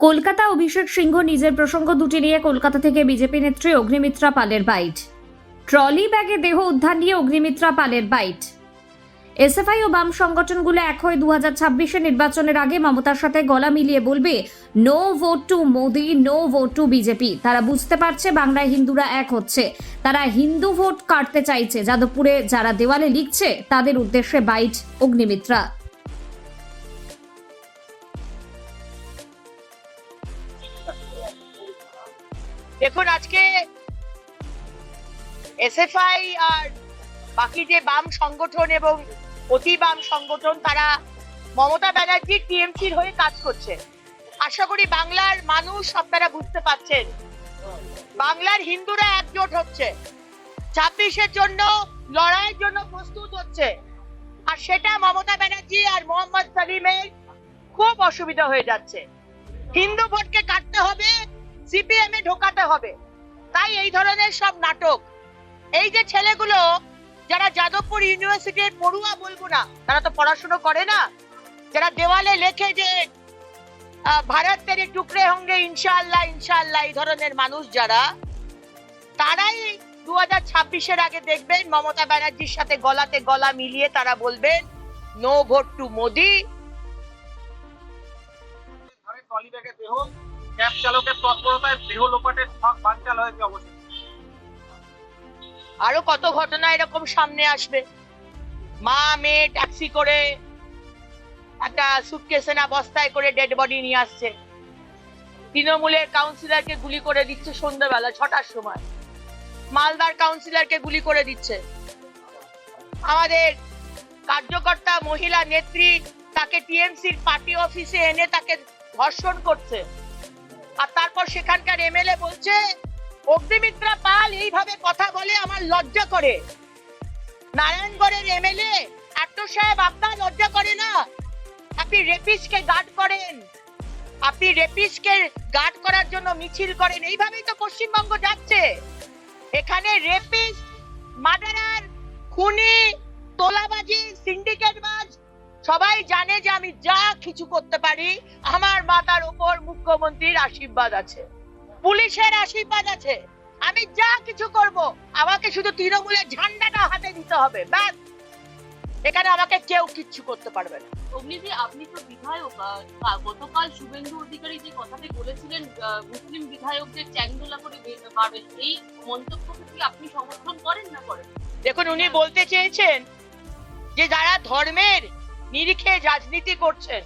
কলকাতা অভিষেক সিংহ নিজের প্রসঙ্গ দুটি নিয়ে কলকাতা থেকে বিজেপি নেত্রী অগ্নিমিত্রা পালের বাইট। ট্রলি ব্যাগে দেহ উদ্ধার নিয়ে অগ্নিমিত্রা পালের বাইট। এসএফআই ও বাম সংগঠনগুলো এক হয়ে দু হাজার নির্বাচনের আগে মমতার সাথে গলা মিলিয়ে বলবে, no vote to Modi, no vote to BJP. তারা বুঝতে পারছে বাংলায় হিন্দুরা এক হচ্ছে। তারা হিন্দু ভোট কাটতে চাইছে। যাদবপুরে যারা দেওয়ালে লিখছে, তাদের উদ্দেশ্যে বাইট অগ্নিমিত্রা। দেখুন, আজকে এসএফআই আর বাকি যে বাম সংগঠন এবং অতি বাম সংগঠন, তারা মমতা ব্যানার্জি টিএমসির হয়ে কাজ করছে। আশা করি বাংলার মানুষ আপনারা বুঝতে পারছেন, বাংলার হিন্দুরা একজোট হচ্ছে। ছাব্বিশের জন্য, লড়াইয়ের জন্য প্রস্তুত হচ্ছে। আর সেটা মমতা ব্যানার্জি আর মোহাম্মদ সালিমের খুব অসুবিধা হয়ে যাচ্ছে। হিন্দু ভোটকে কাটতে হবে সিপিএম এ ঢোকাতে হবে। তাই এই ধরনের সব নাটক। এই যে ছেলেগুলো যারা যাদবপুর ইউনিভার্সিটির পড়ুয়া বলব না তারা তো পড়াশুনো করে না। যারা দেওয়ালে লেখে যে আহ, ভারত তেরে টুকরে হোঙ্গে ইনশাআল্লাহ ইনশাআল্লাহ এই ধরনের মানুষ যারা তারাই দু হাজার ছাব্বিশের আগে দেখবেন মমতা ব্যানার্জির সাথে গলাতে গলা মিলিয়ে তারা বলবেন নো ভোট টু মোদি ব্যাগে দেহ ক্যাব চালকের তৎপরতায় দেহ লোপাটের ফাঁক বানচাল হয়েছে অবশ্যই। আরও কত ঘটনা এরকম সামনে আসবে? মা, মেয়ে, ট্যাক্সি করে একটা সুটকেসে না বস্তায় করে ডেড বডি নিয়ে আসছে। তৃণমূলের কাউন্সিলরকে গুলি করে দিচ্ছে সন্ধ্যাবেলা, ছটার সময়। মালদার কাউন্সিলরকে গুলি করে দিচ্ছে। আমাদের কার্যকর্তা, মহিলা, নেত্রী, তাকে টিএমসির পার্টি অফিসে এনে তাকে ধর্ষণ করছে। আর তারপর সেখানকার এমএলএ বলছে, অগ্নিমিত্রা পাল এইভাবে কথা বলে আমার লজ্জা করে। নারায়ণগড়ের এমএলএ আট্টু সাহেব আপনার লজ্জা করে না? আপনি রেপিসকে গার্ড করেন। আপনি রেপিসকে গার্ড করার জন্য মিছিল করেন। এইভাবেই তো পশ্চিমবঙ্গ যাচ্ছে। এখানে রেপিস মার্ডারার, খুনি, তোলাবাজি সিন্ডিকেটবাজ সবাই জানে যে আমি যা কিছু করতে পারি আমার মাথার উপর মুখ্যমন্ত্রীর আশীর্বাদ আছে। পুলিশের আশীর্বাদ আছে। আমি যা কিছু করব আমাকে শুধু তৃণমূলের ঝান্ডাটা হাতে দিতে হবে ব্যাস। এখানে আমাকে কেউ কিচ্ছু করতে পারবে না। অগ্নিদি আপনি তো বিধায়ক গতকাল শুভেন্দু অধিকারী যে কথাটি বলেছিলেন মুসলিম বিধায়কদের চ্যাংদোলা করে মারবেন এই মন্তব্যকে কি আপনি সমর্থন করেন না করেন? দেখুন উনি বলতে চেয়েছেন যে যারা ধর্মের নিরিখে রাজনীতি করছেন।